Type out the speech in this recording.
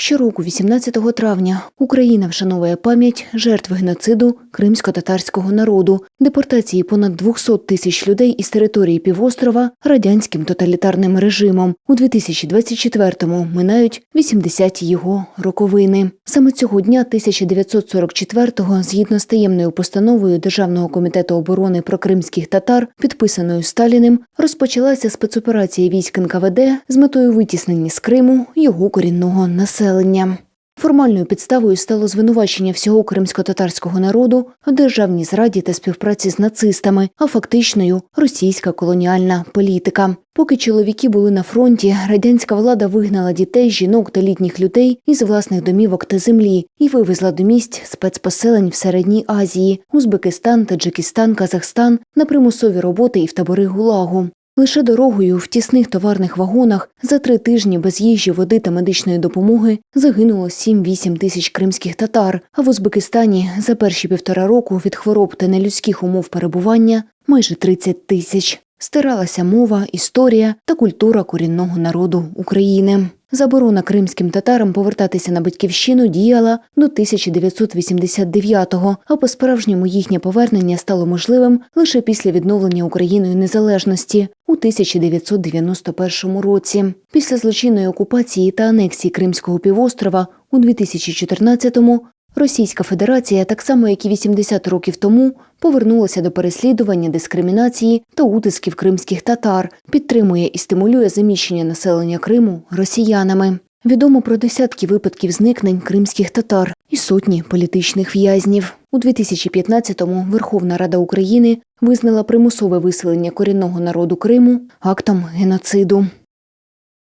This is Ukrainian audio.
Щороку, 18 травня, Україна вшановує пам'ять жертв геноциду кримсько-татарського народу, депортації понад 200 тисяч людей із території півострова радянським тоталітарним режимом. У 2024-му минають 80 його роковини. Саме цього дня 1944-го, згідно з таємною постановою Державного комітету оборони про кримських татар, підписаною Сталіним, розпочалася спецоперація військ НКВД з метою витіснення з Криму його корінного населення. Формальною підставою стало звинувачення всього кримсько-татарського народу в державній зраді та співпраці з нацистами, а фактичною російська колоніальна політика. Поки чоловіки були на фронті, радянська влада вигнала дітей, жінок та літніх людей із власних домівок та землі і вивезла до місць спецпоселень в Середній Азії, Узбекистан, Таджикистан, Казахстан на примусові роботи і в табори ГУЛАГу. Лише дорогою в тісних товарних вагонах за три тижні без їжі, води та медичної допомоги загинуло 7-8 тисяч кримських татар, а в Узбекистані за перші півтора року від хвороб та нелюдських умов перебування майже 30 тисяч. Стиралася мова, історія та культура корінного народу України. Заборона кримським татарам повертатися на батьківщину діяла до 1989-го, а по-справжньому їхнє повернення стало можливим лише після відновлення Україною незалежності у 1991 році. Після злочинної окупації та анексії Кримського півострова у 2014-му Російська Федерація, так само як і 80 років тому, повернулася до переслідування, дискримінації та утисків кримських татар, підтримує і стимулює заміщення населення Криму росіянами. Відомо про десятки випадків зникнень кримських татар і сотні політичних в'язнів. У 2015-му Верховна Рада України визнала примусове виселення корінного народу Криму актом геноциду.